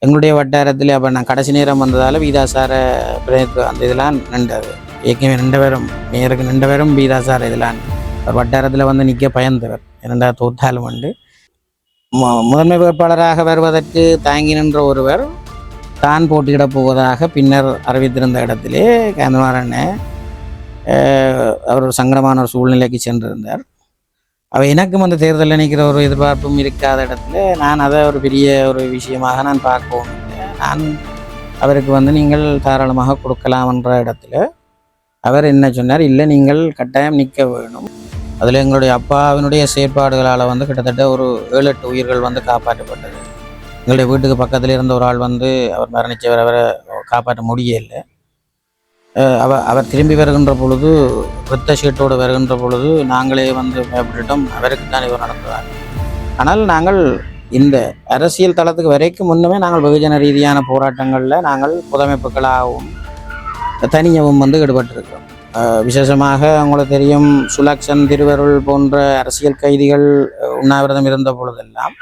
எங்களுடைய வட்டாரத்தில் அப்போ நான் கடைசி நேரம் வந்ததால் வீதாசார பிரதிநிதித்துவம் அந்த இதெல்லாம் நின்றது. ஏற்கனவே ரெண்டு பேரும் மேயருக்கு ரெண்டு பேரும் வீதாசார இதெல்லாம் அவர் வட்டாரத்தில் வந்து நிற்க பயந்தவர். இரண்டா தோத்தாலும் உண்டு. மு- முதன்மை வேட்பாளராக வருவதற்கு தாங்கி நின்ற ஒருவர் தான் போட்டியிடப் போவதாக பின்னர் அறிவித்திருந்த இடத்திலே கந்தமாறன் அவர் சங்கடமான ஒரு சூழ்நிலைக்கு சென்றிருந்தார். அவள் எனக்கும் அந்த தேர்தலில் நிற்கிற ஒரு எதிர்பார்ப்பும் இருக்காத இடத்துல நான் அதை ஒரு பெரிய ஒரு விஷயமாக நான் பார்க்கவும் இல்லை. நான் அவருக்கு வந்து நீங்கள் தாராளமாக கொடுக்கலாம்ன்ற இடத்துல அவர் என்ன சொன்னார்? இல்லை நீங்கள் கட்டாயம் நிற்க வேணும். அதில் எங்களுடைய அப்பாவினுடைய செயற்பாடுகளால் வந்து கிட்டத்தட்ட ஒரு ஏழு எட்டு உயிர்கள் வந்து காப்பாற்றப்பட்டது. எங்களுடைய வீட்டுக்கு பக்கத்தில் இருந்த ஒரு ஆள் வந்து அவர் மரணிச்சவர் அவரை காப்பாற்ற முடியலை. அவ அவர் திரும்பி வருகின்ற பொழுது வித்த சீட்டோடு வருகின்ற பொழுது நாங்களே வந்து பயப்பட்டுட்டோம். அவருக்கு தான் இவர் நடத்துவார். ஆனால் நாங்கள் இந்த அரசியல் தளத்துக்கு வரைக்கும் முன்னமே நாங்கள் வெகுஜன ரீதியான போராட்டங்களில் நாங்கள் புதமைப்புகளாகவும் தனியவும் வந்து ஈடுபட்டிருக்கிறோம். விசேஷமாக உங்களுக்கு தெரியும் சுலக்ஷன் திருவருள் போன்ற அரசியல் கைதிகள் உண்ணாவிரதம் இருந்த பொழுதெல்லாம்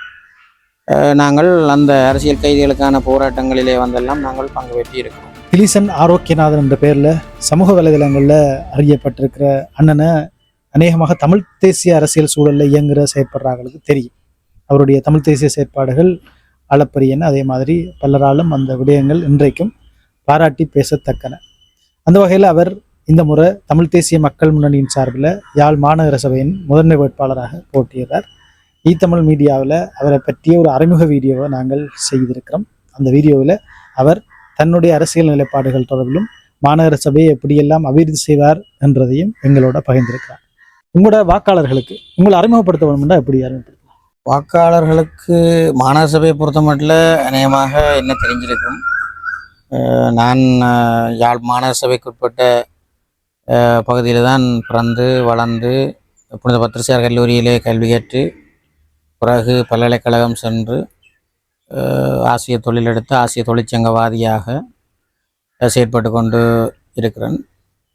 நாங்கள் அந்த அரசியல் கைதிகளுக்கான போராட்டங்களிலே வந்தெல்லாம் நாங்கள் பங்கு பெற்றிருக்கிறோம். திலீசன் ஆரோக்கியநாதன் என்ற பேரில் சமூக வலைதளங்களில் அறியப்பட்டிருக்கிற அண்ணனை அநேகமாக தமிழ் தேசிய அரசியல் சூழலில் இயங்குகிற செயற்படுறாங்களுக்கு தெரியும். அவருடைய தமிழ் தேசிய செயற்பாடுகள் அளப்பரியன். அதே மாதிரி பலராலும் அந்த விடயங்கள் இன்றைக்கும் பாராட்டி பேசத்தக்கன. அந்த வகையில் அவர் இந்த முறை தமிழ் தேசிய மக்கள் முன்னணியின் சார்பில் யாழ் மாநகர சபையின் முதன்மை வேட்பாளராக போட்டியிடுறார். ஈ தமிழ் மீடியாவில் அவரை பற்றிய ஒரு அறிமுக வீடியோவை நாங்கள் செய்திருக்கிறோம். அந்த வீடியோவில் அவர் தன்னுடைய அரசியல் நிலைப்பாடுகள் தொடர்பிலும் மாநகர சபையை எப்படியெல்லாம் அபிவிருத்தி செய்வார் என்றதையும் எங்களோட பகிர்ந்திருக்கிறார். உங்களோட வாக்காளர்களுக்கு உங்களை அறிமுகப்படுத்த வேணும்னா எப்படி அறிமுகப்படுத்தலாம்? வாக்காளர்களுக்கு மாநகர சபையை பொறுத்த மட்டும் அநேகமாக என்ன தெரிஞ்சிருக்கும். நான் யாழ் மாநகர சபைக்குட்பட்ட பகுதியில் தான் பிறந்து வளர்ந்து புனித பத்திரசியார் கல்லூரியிலே கல்வி கற்று பிறகு பல்கலைக்கழகம் சென்று ஆசிய தொழில் எடுத்து ஆசிய தொழிற்சங்கவாதியாக செயற்பட்டு கொண்டு இருக்கிறேன்.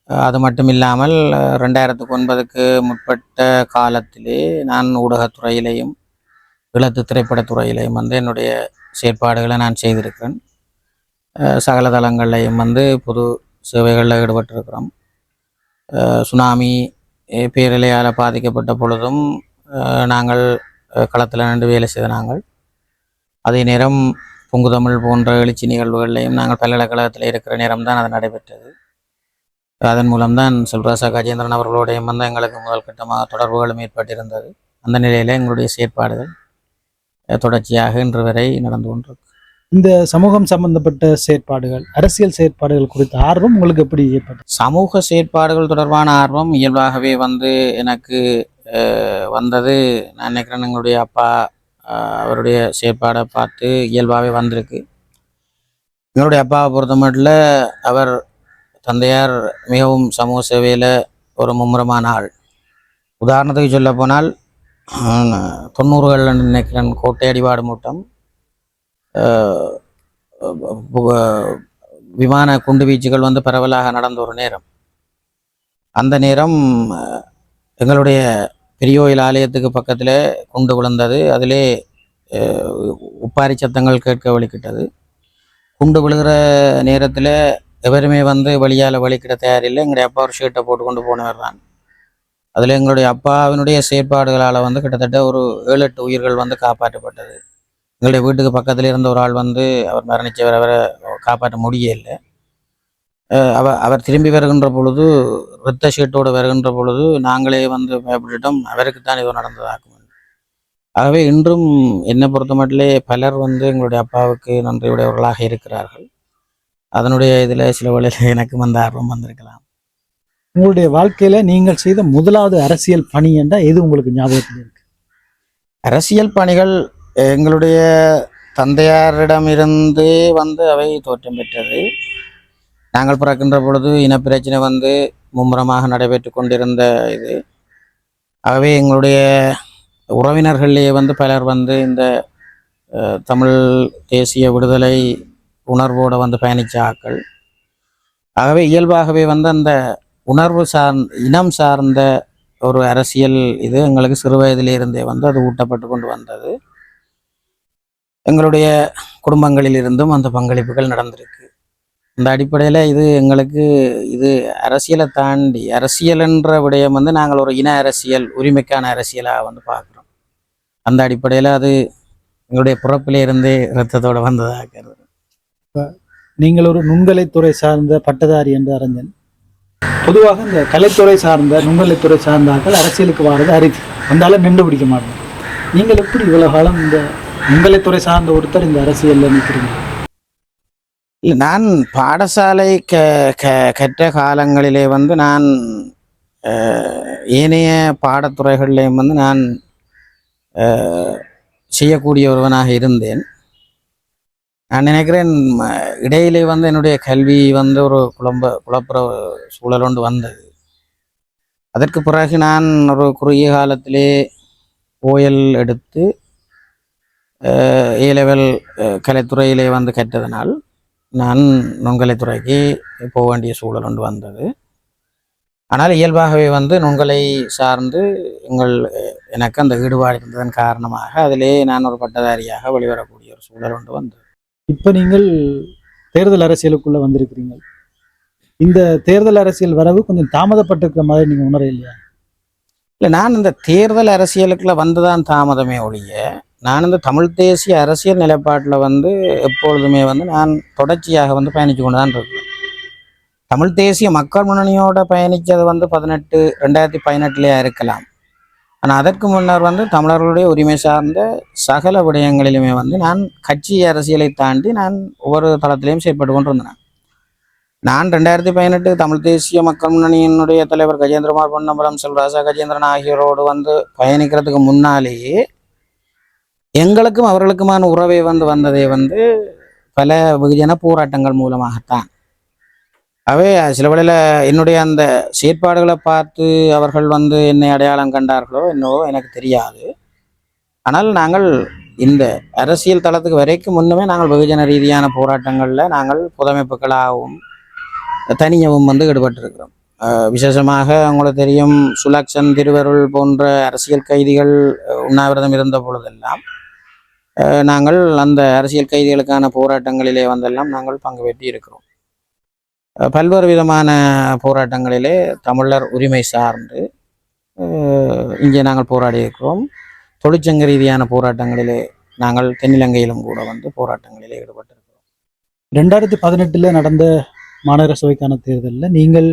அது மட்டும் இல்லாமல் ரெண்டாயிரத்துக்கு ஒன்பதுக்கு முற்பட்ட காலத்திலே நான் ஊடகத்துறையிலையும் ஈழத்து திரைப்படத்துறையிலையும் வந்து என்னுடைய செயற்பாடுகளை நான் செய்திருக்கிறேன். சகல தளங்கள்லையும் வந்து பொது சேவைகளில் ஈடுபட்டிருக்கிறோம். சுனாமி அஹ் பேரலையால் பாதிக்கப்பட்ட பொழுதும் நாங்கள் களத்தில் நின்று வேலை செய்த நாங்கள் அதே நேரம் பொங்குதமிழ் போன்ற எழுச்சி நிகழ்வுகள்லையும் நாங்கள் பல்கலைக்கழகத்தில் இருக்கிற நேரம் தான் அது நடைபெற்றது. அதன் மூலம்தான் செல்வராசா கஜேந்திரன் அவர்களுடையும் வந்து எங்களுக்கு முதல் கட்டமாக தொடர்புகளும் ஏற்பட்டிருந்தது. அந்த நிலையில் எங்களுடைய செயற்பாடுகள் தொடர்ச்சியாக இன்று வரை நடந்து கொண்டிருக்கு. இந்த சமூகம் சம்பந்தப்பட்ட செயற்பாடுகள் அரசியல் செயற்பாடுகள் குறித்த ஆர்வம் உங்களுக்கு எப்படி ஏற்பட்டது? சமூக செயற்பாடுகள் தொடர்பான ஆர்வம் இயல்பாகவே வந்து எனக்கு வந்தது. நான் நினைக்கிறேன் எங்களுடைய அப்பா அவருடைய செயற்பாடை பார்த்து இயல்பாகவே வந்திருக்கு. எங்களுடைய அப்பாவை பொறுத்த மட்டும் அவர் தந்தையார் மிகவும் சமூக சேவையில் ஒரு மும்முரமான ஆள். உதாரணத்துக்கு சொல்ல போனால் தொண்ணூறுகளில் நினைக்கிறேன் கோட்டை அடிவாடு மூட்டம். விமான குண்டு வீச்சுகள் வந்து பரவலாக நடந்த ஒரு நேரம். அந்த நேரம் எங்களுடைய பெரியோயில் ஆலயத்துக்கு பக்கத்தில் குண்டு விழுந்தது. அதிலே உப்பாரி சத்தங்கள் கேட்க வலிக்கிட்டது குண்டு விழுகிற நேரத்தில் எவருமே வந்து வழியால் வலிக்கிட தயாரில்லை. எங்களுடைய அப்பா ஒரு ஷீட்டை போட்டு கொண்டு போனவர் தான். அதில் எங்களுடைய அப்பாவினுடைய செயற்பாடுகளால் வந்து கிட்டத்தட்ட ஒரு ஏழு எட்டு உயிர்கள் வந்து காப்பாற்றப்பட்டது. எங்களுடைய வீட்டுக்கு பக்கத்தில் இருந்த ஒரு ஆள் வந்து அவர் மரணிச்சவர் அவரை காப்பாற்ற முடியலை அவ அவர் திரும்பி வருகின்ற பொழுது இரத்த ஷீட்டோடு வருகின்ற பொழுது நாங்களே வந்து பயப்பட்டுட்டோம். அவருக்கு தான் இது நடந்ததாக்கும் என்று. ஆகவே இன்றும் என்னை பொறுத்த மட்டிலே பலர் வந்து எங்களுடைய அப்பாவுக்கு நன்றியுடையவர்களாக இருக்கிறார்கள். அதனுடைய இதில் சில வழியில் எனக்கும் அந்த ஆர்வம் வந்திருக்கலாம். உங்களுடைய வாழ்க்கையில நீங்கள் செய்த முதலாவது அரசியல் பணி என்றா எது உங்களுக்கு ஞாபகத்தில் இருக்கு? அரசியல் பணிகள் எங்களுடைய தந்தையாரிடமிருந்து வந்து அவை தோற்றம் பெற்றது. நாங்கள் பிறக்கின்ற பொழுது இனப்பிரச்சனை வந்து மும்முரமாக நடைபெற்று கொண்டிருந்த இது. ஆகவே எங்களுடைய உறவினர்களிலேயே வந்து பலர் வந்து இந்த தமிழ் தேசிய விடுதலை உணர்வோடு வந்து பயணித்த ஆக்கள் ஆகவே இயல்பாகவே வந்து அந்த உணர்வு சார் இனம் சார்ந்த ஒரு அரசியல் இது எங்களுக்கு சிறு வயதிலிருந்தே வந்து அது ஊட்டப்பட்டு கொண்டு வந்தது. எங்களுடைய குடும்பங்களில் இருந்தும் அந்த பங்களிப்புகள் நடந்திருக்கு. அந்த அடிப்படையில் இது எங்களுக்கு இது அரசியலை தாண்டி அரசியல்ன்ற விடயம் வந்து நாங்கள் ஒரு இன அரசியல் உரிமைக்கான அரசியலாக வந்து பார்க்குறோம். அந்த அடிப்படையில் அது எங்களுடைய பிறப்பிலே இருந்தே இரத்தத்தோடு வந்ததாக இப்போ நீங்கள் ஒரு நுண்கலைத்துறை சார்ந்த பட்டதாரி என்று அறிஞன். பொதுவாக இந்த கலைத்துறை சார்ந்த நுண்கலைத்துறை சார்ந்தாக்கள் அரசியலுக்கு வாரது அரிது. வந்தாலும் நின்று பிடிக்க மாட்டோம் நீங்கள் எப்படி இவ்வளவு காலம் இந்த நுண்கலைத்துறை சார்ந்த ஒருத்தர் இந்த அரசியலில் நிற்கிறீங்க? நான் பாடசாலை க க கற்ற காலங்களிலே வந்து நான் ஏனைய பாடத்துறைகளிலேயும் வந்து நான் செய்யக்கூடிய ஒருவனாக இருந்தேன். நான் நினைக்கிறேன் இடையிலே வந்து என்னுடைய கல்வி வந்து ஒரு குழம்ப குழப்புற சூழல் ஒன்று வந்தது. அதற்கு பிறகு நான் ஒரு குறுகிய காலத்திலே ஓயல் எடுத்து ஏ லெவல் கலைத்துறையிலே வந்து கற்றதனால் நான் நுண்கலைத்துறைக்கு போக வேண்டிய சூழல் ஒன்று வந்தது. ஆனால் இயல்பாகவே வந்து நுண்கலை சார்ந்து எங்கள் அஹ், எனக்கு அந்த ஈடுபாடு இருந்ததன் காரணமாக அதிலே நான் ஒரு பட்டதாரியாக வெளிவரக்கூடிய ஒரு சூழல் ஒன்று வந்தது. இப்போ நீங்கள் தேர்தல் அரசியலுக்குள்ள வந்திருக்கிறீங்க. இந்த தேர்தல் அரசியல் வரவு கொஞ்சம் தாமதப்பட்டிருக்கிற மாதிரி நீங்க உணர இல்லையா இல்லை நான் இந்த தேர்தல் அரசியலுக்குள்ள வந்துதான் தாமதமே ஒழிய நான் இந்த தமிழ் தேசிய அரசியல் நிலைப்பாட்டில் வந்து எப்பொழுதுமே வந்து நான் தொடர்ச்சியாக வந்து பயணித்து கொண்டு தான் இருக்கேன். தமிழ் தேசிய மக்கள் முன்னணியோட பயணித்தது வந்து பதினெட்டு ரெண்டாயிரத்தி பதினெட்டுலேயே இருக்கலாம். ஆனால் அதற்கு முன்னர் வந்து தமிழர்களுடைய உரிமை சார்ந்த சகல விடயங்களிலுமே வந்து நான் கட்சி அரசியலை தாண்டி நான் ஒவ்வொரு தளத்திலையும் செயற்பட்டு கொண்டிருந்தேன். நான் ரெண்டாயிரத்தி பதினெட்டு தமிழ் தேசிய மக்கள் முன்னணியினுடைய தலைவர் கஜேந்திரகுமார் பொன்னம்பலம் செல்வராசா கஜேந்திரன் ஆகியோரோடு வந்து பயணிக்கிறதுக்கு முன்னாலேயே எங்களுக்கும் அவர்களுக்குமான உறவை வந்து வந்ததே வந்து பல வெகுஜன போராட்டங்கள் மூலமாகத்தான். அவை சில வேளையில் என்னுடைய அந்த செயற்பாடுகளை பார்த்து அவர்கள் வந்து என்னை அடையாளம் கண்டார்களோ என்னவோ எனக்கு தெரியாது. ஆனால் நாங்கள் இந்த அரசியல் தளத்துக்கு வரைக்கும் முன்னுமே நாங்கள் வெகுஜன ரீதியான போராட்டங்களில் நாங்கள் புதமைப்புகளாகவும் தனியவும் வந்து ஈடுபட்டிருக்கிறோம். விசேஷமாக உங்களுக்கு தெரியும் சுலக்ஷன் திருவருள் போன்ற அரசியல் கைதிகள் உண்ணாவிரதம் இருந்த பொழுதெல்லாம் நாங்கள் அந்த அரசியல் கைதிகளுக்கான போராட்டங்களிலே வந்தெல்லாம் நாங்கள் பங்கு பெற்றி இருக்கிறோம். பல்வேறு விதமான போராட்டங்களிலே தமிழர் உரிமை சார்ந்து இங்கே நாங்கள் போராடி இருக்கிறோம். தொழிற்சங்க ரீதியான போராட்டங்களிலே நாங்கள் தென்னிலங்கையிலும் கூட வந்து போராட்டங்களிலே ஈடுபட்டிருக்கிறோம். ரெண்டாயிரத்தி பதினெட்டில் நடந்த மாநகர சபைக்கான தேர்தலில் நீங்கள்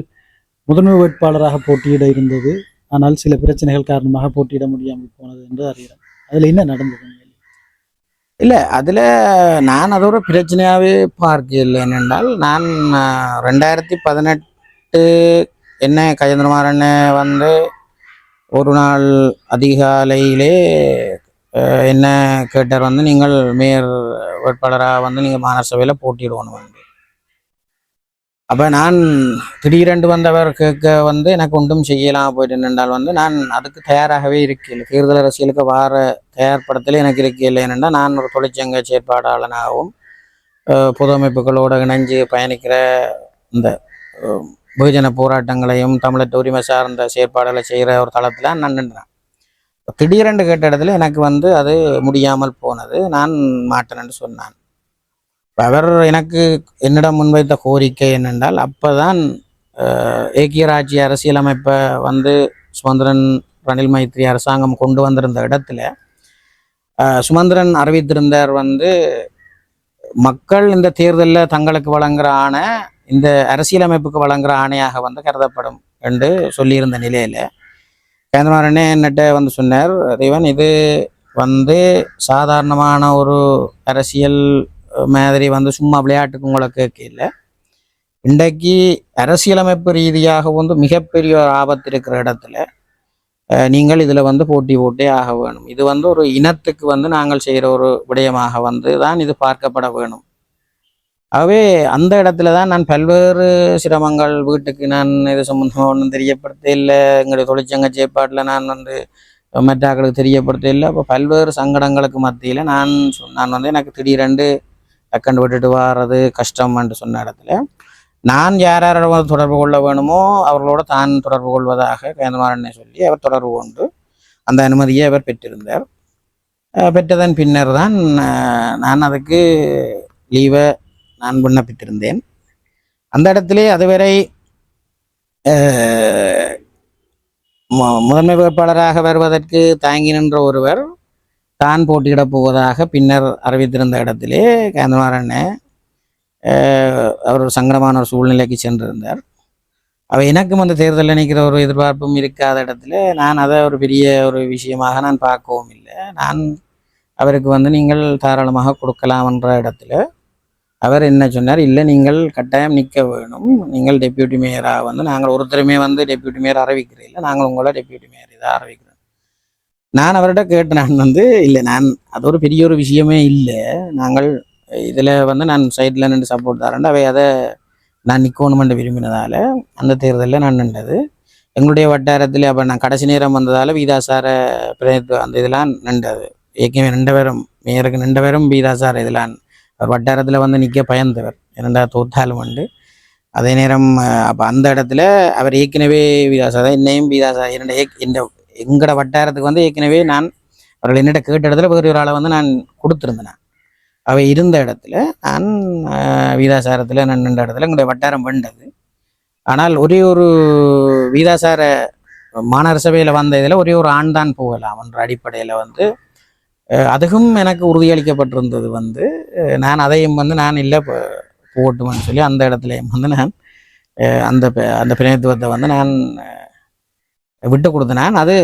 முதன்மை வேட்பாளராக போட்டியிட இருந்தது ஆனால் சில பிரச்சனைகள் காரணமாக போட்டியிட முடியாமல் போனது என்று அறிகிறேன். அதில் என்ன நடந்தது? இல்லை அதில் நான் அதோட பிரச்சனையாகவே பார்க்கல. என்னென்றால் நான் ரெண்டாயிரத்தி பதினெட்டு என்ன கஜேந்திரமாறன் வந்து ஒரு நாள் அதிகாலையிலே என்ன கேட்டார் வந்து நீங்கள் மேயர் வேட்பாளராக வந்து நீங்கள் மாநகர சபையில் போட்டியிடணும் வந்து அப்போ நான் திடீரென்று வந்தவர் கேட்க வந்து எனக்கு ஒன்றும் செய்யலாம். போயிட்டு நின்றால் வந்து நான் அதுக்கு தயாராகவே இருக்கல தேர்தல் அரசியலுக்கு வார தயார்படுத்தல எனக்கு இருக்கல ஏனென்றால் நான் ஒரு தொழிற்சங்க செயற்பாடாளனாகவும் பொது அமைப்புகளோடு இணைஞ்சு பயணிக்கிற இந்த பகுஜன போராட்டங்களையும் தமிழர் உரிமை சார்ந்த செயற்பாடுகளை செய்கிற ஒரு தளத்தில் நான் நின்றேன். திடீரென்று கேட்ட இடத்துல எனக்கு வந்து அது முடியாமல் போனது. நான் மாட்டேன்னு சொன்னான். அவர் எனக்கு என்னிடம் முன்வைத்த கோரிக்கை என்னென்றால் அப்போதான் ஏக்கிய ராஜ்ய அரசியலமைப்பை வந்து சுமந்திரன் ரணில் மைத்ரி அரசாங்கம் கொண்டு வந்திருந்த இடத்துல சுமந்திரன் அறிவித்திருந்தார் வந்து மக்கள் இந்த தேர்தலில் தங்களுக்கு வழங்குற ஆணை இந்த அரசியலமைப்புக்கு வழங்குற ஆணையாக வந்து கருதப்படும் என்று சொல்லியிருந்த நிலையில் கேந்திரமாரனே என்னட்ட வந்து சொன்னார் தேவன் இது வந்து சாதாரணமான ஒரு அரசியல் மாதிரி வந்து சும்மா விளையாட்டுக்கு உங்களை கேட்கல. இன்றைக்கு அரசியலமைப்பு ரீதியாக வந்து மிகப்பெரிய ஒரு ஆபத்து இருக்கிற இடத்துல நீங்கள் இதில் வந்து போட்டி போட்டே ஆக வேணும். இது வந்து ஒரு இனத்துக்கு வந்து நாங்கள் செய்கிற ஒரு விடயமாக வந்து தான் இது பார்க்கப்பட வேணும். ஆகவே அந்த இடத்துல தான் நான் பல்வேறு சிரமங்கள் வீட்டுக்கு நான் இது சம்மந்தமாக ஒன்றும் தெரியப்படுத்த இல்லை. எங்களுடைய தொழிற்சங்க செயற்பாட்டில் நான் வந்து மற்றாக்களுக்கு தெரியப்படுத்த இல்லை. அப்போ பல்வேறு சங்கடங்களுக்கு மத்தியில் நான் சொ- நான் வந்து எனக்கு திடீரென்று டக்குன்னு விட்டுட்டு வர்றது கஷ்டம் என்று சொன்ன இடத்துல நான் யார் யாரோட தொடர்பு கொள்ள வேணுமோ அவர்களோட தான் தொடர்பு கொள்வதாக கேந்திரமாறனை சொல்லி அவர் தொடர்பு கொண்டு அந்த அனுமதியை அவர் பெற்றிருந்தார். பெற்றதன் பின்னர் தான் நான் அதுக்கு லீவை நான் விண்ணப்பித்திருந்தேன். அந்த இடத்திலே அதுவரை மு- முதன்மை வேட்பாளராக வருவதற்கு தாங்கி நின்ற ஒருவர் தான் போட்டியிடப் போவதாக பின்னர் அறிவித்திருந்த இடத்திலே கேந்தமாறன் அவர் ஒரு சங்கடமான ஒரு சூழ்நிலைக்கு சென்றிருந்தார். அவ எனக்கும் அந்த தேர்தலில் நிற்கிற ஒரு எதிர்பார்ப்பும் இருக்காத இடத்துல நான் அதை ஒரு பெரிய ஒரு விஷயமாக நான் பார்க்கவும் இல்லை. நான் அவருக்கு வந்து நீங்கள் தாராளமாக கொடுக்கலாம்ன்ற இடத்துல அவர் என்ன சொன்னார் இல்லை நீங்கள் கட்டாயம் நிற்க வேணும். நீங்கள் டெப்யூட்டி மேயராக வந்து நாங்கள் ஒருத்தருமே வந்து டெப்யூட்டி மேயர் அறிவிக்கிறோம் இல்லை நாங்கள் உங்களை டெப்யூட்டி மேயர் இதாக அறிவிக்கிறோம். நான் அவர்கிட்ட கேட்டேன் நான் வந்து இல்லை நான் அது ஒரு பெரிய ஒரு விஷயமே இல்லை. நாங்கள் இதில் வந்து நான் சைடில் நின்று சப்போர்ட் தரேன் அவை அதை நான் நிற்கணுமென்று விரும்பினதால அந்த தேர்தலில் நான் நின்றது. எங்களுடைய வட்டாரத்தில் அப்போ நான் கடைசி நேரம் வந்ததால் வீதாசார பிரதிநிதித்துவ அந்த இதெல்லாம் நின்றது. ஏற்கனவே ரெண்டு பேரும் மேயருக்கு ரெண்டு பேரும் வீதாசார இதெல்லாம் அவர் வட்டாரத்தில் வந்து நிற்க பயந்தவர். இரண்டா தோத்தாலும் உண்டு. அதே நேரம் அப்போ அந்த இடத்துல அவர் ஏற்கனவே வீதாசார என்னையும் வீதாசார இரண்டு ஏக் இந்த எங்களோட வட்டாரத்துக்கு வந்து ஏற்கனவே நான் அவர்கள் என்னிட்ட கேட்ட இடத்துல வேறு ஒரு ஆளை வந்து நான் கொடுத்துருந்தேன். அவை இருந்த இடத்துல நான் வீதாசாரத்தில் நான் நின்ற இடத்துல எங்களுடைய வட்டாரம் வெண்டது ஆனால் ஒரே ஒரு வீதாசார மாநகர சபையில் வந்த இதில் ஒரே ஒரு ஆண் தான் போகலாம் என்ற அடிப்படையில் வந்து அதுக்கும் எனக்கு உறுதியளிக்கப்பட்டிருந்தது வந்து நான் அதையும் வந்து நான் இல்லை போட்டுமான்னு சொல்லி அந்த இடத்துலையும் வந்து நான் அந்த அந்த பிரதிநிதித்துவத்தை வந்து நான் விட்டு கொடுத்தேன் நான் அது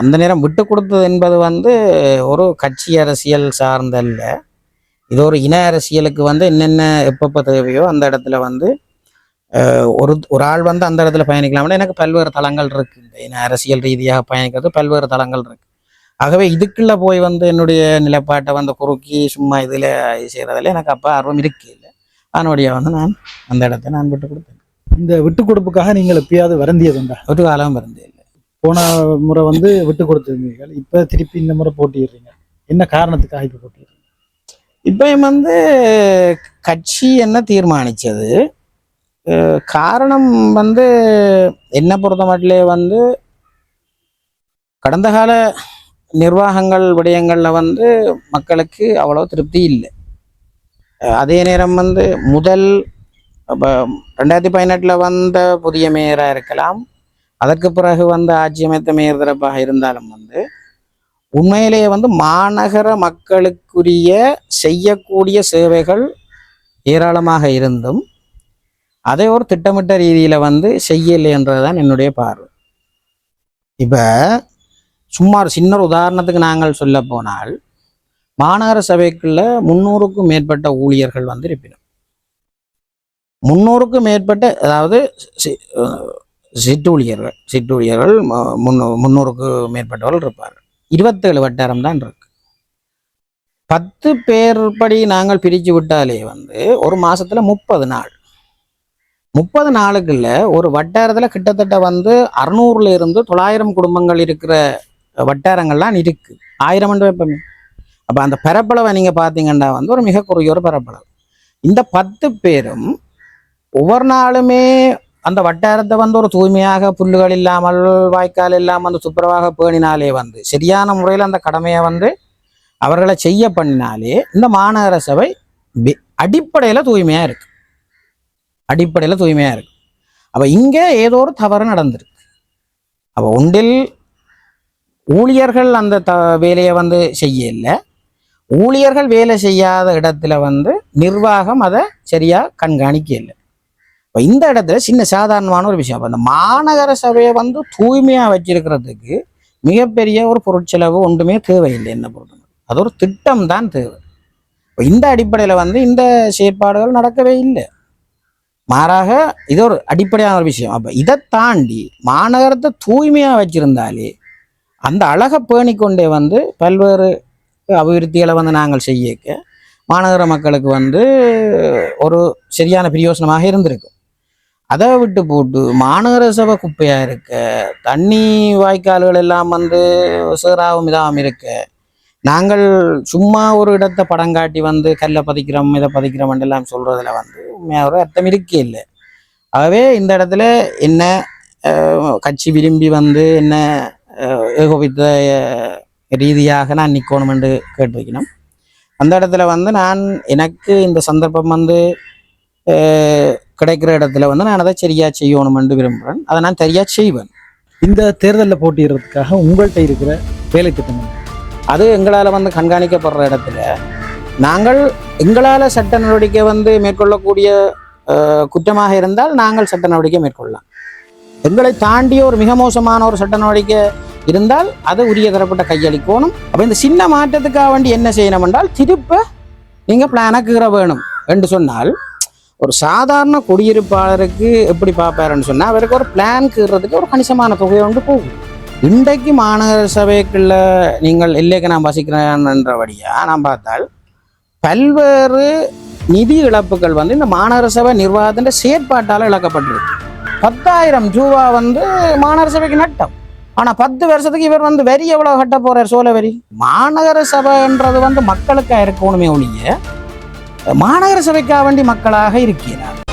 அந்த நேரம் விட்டு கொடுத்தது என்பது வந்து ஒரு கட்சி அரசியல் சார்ந்தல்ல. இது ஒரு இன அரசியலுக்கு வந்து என்னென்ன எப்பப்போ தேவையோ அந்த இடத்துல வந்து ஒரு ஒரு ஆள் வந்து அந்த இடத்துல பயணிக்கலாம்னா எனக்கு பல்வேறு தளங்கள் இருக்கு. இந்த இன அரசியல் ரீதியாக பயணிக்கிறது பல்வேறு தளங்கள் இருக்கு. ஆகவே இதுக்குள்ள போய் வந்து என்னுடைய நிலைப்பாட்டை வந்து குறுக்கி சும்மா இதில் செய்கிறதில் எனக்கு அப்போ ஆர்வம் இருக்கு இல்லை. அதனுடைய வந்து நான் அந்த இடத்த நான் விட்டு கொடுத்தேன் இந்த விட்டு கொடுப்புக்காக நீங்கள் எப்பயாவது வருந்தியதுண்டா? ஒரு காலம் இல்லை. போன முறை வந்து விட்டு கொடுத்துருந்தீர்கள் இப்போ திருப்பி இந்த முறை போட்டிடுறீங்க என்ன காரணத்துக்காக இப்போ போட்டிடுறீங்க இப்போ வந்து கட்சி என்ன தீர்மானிச்சது? காரணம் வந்து என்ன பொறுத்த மட்டிலே வந்து கடந்த கால நிர்வாகங்கள் விடயங்கள்ல வந்து மக்களுக்கு அவ்வளோ திருப்தி இல்லை. அதே நேரம் வந்து முதல் அப்போ ரெண்டாயிரத்தி பதினெட்டில் வந்த புதிய மேயராக இருக்கலாம் அதற்கு பிறகு வந்து ஆட்சி அமைத்த மேயர்தரப்பாக இருந்தாலும் வந்து உண்மையிலேயே வந்து மாநகர மக்களுக்குரிய செய்யக்கூடிய சேவைகள் ஏராளமாக இருந்தும் அதை ஒரு திட்டமிட்ட ரீதியில் வந்து செய்யலை என்றதுதான் என்னுடைய பார்வை. இப்போ சும்மா ஒரு சின்ன ஒரு உதாரணத்துக்கு நாங்கள் சொல்ல போனால் மாநகர சபைக்குள்ள முந்நூறுக்கும் மேற்பட்ட ஊழியர்கள் வந்து இருப்பினும். முன்னூறுக்கும் மேற்பட்ட அதாவது சி- சிற்றூழியர்கள் சிற்றூழியர்கள் முன்னூ முந்நூறுக்கு மேற்பட்டவர்கள் இருப்பார்கள் இருபத்தேழு வட்டாரம் தான் இருக்கு. பத்து பேர் படி நாங்கள் பிரித்து விட்டாலே வந்து ஒரு மாசத்துல முப்பது நாள். முப்பது நாளுக்குள்ள ஒரு வட்டாரத்துல கிட்டத்தட்ட வந்து அறுநூறுல இருந்து தொள்ளாயிரம் குடும்பங்கள் இருக்கிற வட்டாரங்கள்லாம் இருக்கு. ஆயிரம் மண்டு வைப்பமே. அப்ப அந்த பரப்பளவை நீங்க பாத்தீங்கன்னா வந்து ஒரு மிக குறுகிய ஒரு பரப்பளவு. இந்த பத்து பேரும் ஒவ்வொரு நாளுமே அந்த வட்டாரத்தை வந்து ஒரு தூய்மையாக புல்லுகள் இல்லாமல் வாய்க்கால் இல்லாமல் அந்த சுப்பரவாக பேணினாலே வந்து சரியான முறையில் அந்த கடமையை வந்து அவர்களை செய்ய பண்ணினாலே இந்த மாநகர சபை அடிப்படையில் தூய்மையாக இருக்கு. அடிப்படையில் தூய்மையாக இருக்கு. அப்போ இங்கே ஏதோ ஒரு தவறு நடந்திருக்கு. அப்போ ஒன்றில் ஊழியர்கள் அந்த த வேலையை வந்து செய்யலை. ஊழியர்கள் வேலை செய்யாத இடத்துல வந்து நிர்வாகம் அதை சரியாக கண்காணிக்க இல்லை இப்போ இந்த இடத்துல சின்ன சாதாரணமான ஒரு விஷயம். அந்த இந்த மாநகர சபையை வந்து தூய்மையாக வச்சிருக்கிறதுக்கு மிகப்பெரிய ஒரு பொருட்செலவு ஒன்றுமே தேவையில்லை என்ன பொறுத்தவரை. அது ஒரு திட்டம் தான் தேவை. இப்போ இந்த அடிப்படையில் வந்து இந்த செயற்பாடுகள் நடக்கவே இல்லை. மாறாக இது ஒரு அடிப்படையான ஒரு விஷயம். அப்போ இதை தாண்டி மாநகரத்தை தூய்மையாக வச்சிருந்தாலே அந்த அழகை பேணிக்கொண்டே வந்து பல்வேறு அபிவிருத்திகளை வந்து நாங்கள் செய்யக்க மாநகர மக்களுக்கு வந்து ஒரு சரியான பிரயோசனமாக இருந்திருக்கும். அதை விட்டு போட்டு மாநகர சபை குப்பையாக இருக்க தண்ணி வாய்க்கால்கள் எல்லாம் வந்து சேராகவும் இதாகவும் இருக்க. நாங்கள் சும்மா ஒரு இடத்தை படம் காட்டி வந்து கல்லை பதிக்கிறோம் இதை பதிக்கிறோம் எல்லாம் சொல்றதுல வந்து உண்மையாக ஒரு அர்த்தம் இருக்கே இல்லை. ஆகவே இந்த இடத்துல என்ன கட்சி விரும்பி வந்து என்ன ஏகோபித்த ரீதியாக நான் நிற்கணும் என்று கேட்டிருக்கணும். அந்த இடத்துல வந்து நான் எனக்கு இந்த சந்தர்ப்பம் வந்து கிடைக்கிற இடத்துல வந்து நான் அதை சரியாக செய்யணும் என்று விரும்புகிறேன் அதை நான் சரியாக செய்வேன். இந்த தேர்தலில் போட்டியிடுறதுக்காக உங்கள்கிட்ட இருக்கிற வேலை திட்டம்? அது எங்களால் வந்து கண்காணிக்கப்படுற இடத்துல நாங்கள் எங்களால் சட்ட நடவடிக்கை வந்து மேற்கொள்ளக்கூடிய குற்றமாக இருந்தால் நாங்கள் சட்ட நடவடிக்கை மேற்கொள்ளலாம். எங்களை தாண்டிய ஒரு மிக மோசமான ஒரு சட்ட நடவடிக்கை இருந்தால் அது உரிய தரப்பட்ட கையளிக்கணும். அப்போ இந்த சின்ன மாற்றத்துக்காக வேண்டி என்ன செய்யணும் என்றால் திருப்ப நீங்கள் பிளானக்குகிற வேணும் என்று சொன்னால் ஒரு சாதாரண குடியிருப்பாளருக்கு எப்படி பார்ப்பாருன்னு சொன்னால் அவருக்கு ஒரு பிளான் கீறதுக்கு ஒரு கணிசமான தொகை கொண்டு போகும். இன்றைக்கு மாநகர சபைக்குள்ள நீங்கள் இல்லைக்கு நான் வசிக்கிறேன்ன்றபடியாக நான் பார்த்தால் பல்வேறு நிதி இழப்புகள் வந்து இந்த மாநகர சபை நிர்வாகத்தின் செயற்பாட்டால் இழக்கப்பட்டிருக்கு. பத்தாயிரம் ரூபா வந்து மாநகர சபைக்கு நட்டம். ஆனா பத்து வருஷத்துக்கு இவர் வந்து வரி எவ்வளவு கட்ட போகிறார் சோழ வரி மாநகர சபைன்றது வந்து மக்களுக்காக இருக்கணுமே ஒழிய மாநகர சபைக்காக வேண்டி மக்களாக இருக்கிறார்.